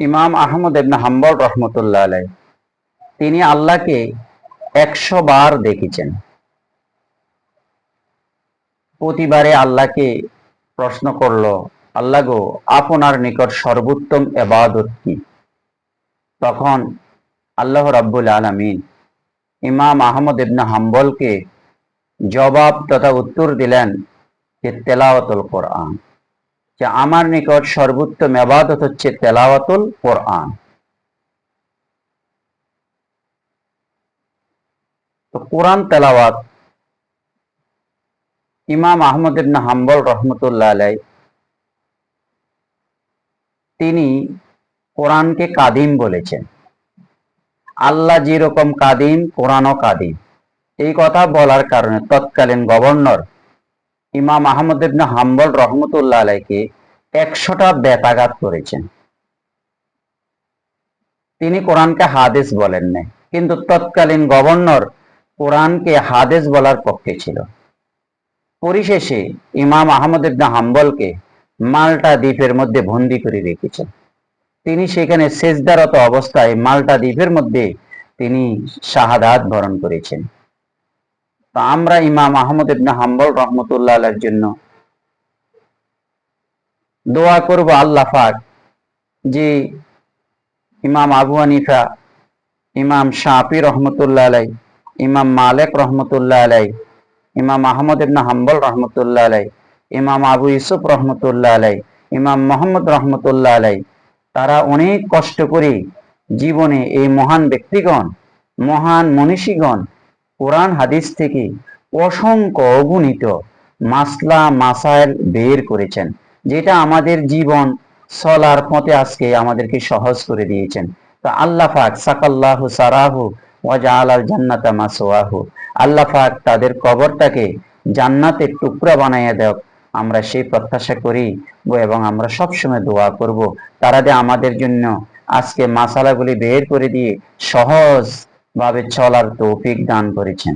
ইমাম আহমদ ইবনে হাম্বল রহমতুল্লাহ আলাই তিনি আল্লাহকে একশো বার দেখেছেন। প্রতিবারে আল্লাহকে প্রশ্ন করল, আল্লাহ গো, আপনার নিকট সর্বোত্তম এবাদত কি? তখন আল্লাহ রাব্বুল আলামিন ইমাম আহমদ ইবনে হাম্বলকে জবাব তথা উত্তর দিলেন যে তেলাওয়াতুল কোরআন। যে আমার নিকট সর্বোত্তম এবাদত হচ্ছে তেলাওয়াতুল কোরআন। তো কোরআন তেলাওয়াত, ইমাম আহমদ ইবনে হাম্বল রহমতুল্লাহ আলাই তিনি কোরআনকে কাদিম বলেছেন। আল্লাহ যেরকম কাদিম, কোরআনও কাদিম। এই কথা বলার কারণে তৎকালীন গভর্নর ইমাম আহমদ ইবনে হাম্বল রহমতুল্লাহ আলাইকে একশোটা বেতাঘাত করেছেন। তিনি কোরআনকে হাদিস বলেন নাই, কিন্তু তৎকালীন গভর্নর কোরআনকে হাদিস বলার পক্ষে ছিল। পরিশেষে ইমাম আহমদ ইবনে হাম্বলকে মাল্টা দ্বীপের মধ্যে বন্দি করে রেখেছেন। তিনি সেখানে সেজদারত অবস্থায় মাল্টা দ্বীপের মধ্যে তিনি শাহাদাত বরণ করেছেন। তো আমরা ইমাম আহমদ ইবনে হাম্বল রহমতুল্লাহ আলাইহির জন্য দোয়া করব আল্লাহ পাক যে ইমাম আবু হানিফা, ইমাম শাফি রহমতুল্লাহ আলাই, ইমাম মালিক রহমতুল্লাহ আলাই, ইমাম আহমদ ইবনে হাম্বল রহমতুল্লাহ আলাই, ইমাম আবু ইউসুফ রহমতুল্লাহ আলাই, ইমাম মোহাম্মদ রহমতুল্লাহ আলাই, তারা অনেক কষ্ট করে জীবনে এই মহান ব্যক্তিগণ, মহান মনীষীগণ কোরআন হাদিস থেকে অসংখ্য অগণিত মাসলা, মাসাইল বের করেছেন, যেটা আমাদের জীবন চলার পথে আজকে আমাদেরকে সহজ করে দিয়েছেন। তো আল্লাহ পাক সাকাল্লাহু সারাহু ওয়াজা আলাল জান্নাতা মাসওয়াহু। আল্লাহ পাক তাদের কবরটাকে জান্নাতের টুকরা বানাইয়া দেও আমরা সেই প্রত্যাশা করি এবং আমরা সবসময় দোয়া করব। তারা যে আমাদের জন্য আজকে মাসালাগুলি বের করে দিয়ে সহজ ভাবে চলার তৌফিক দান করেছেন।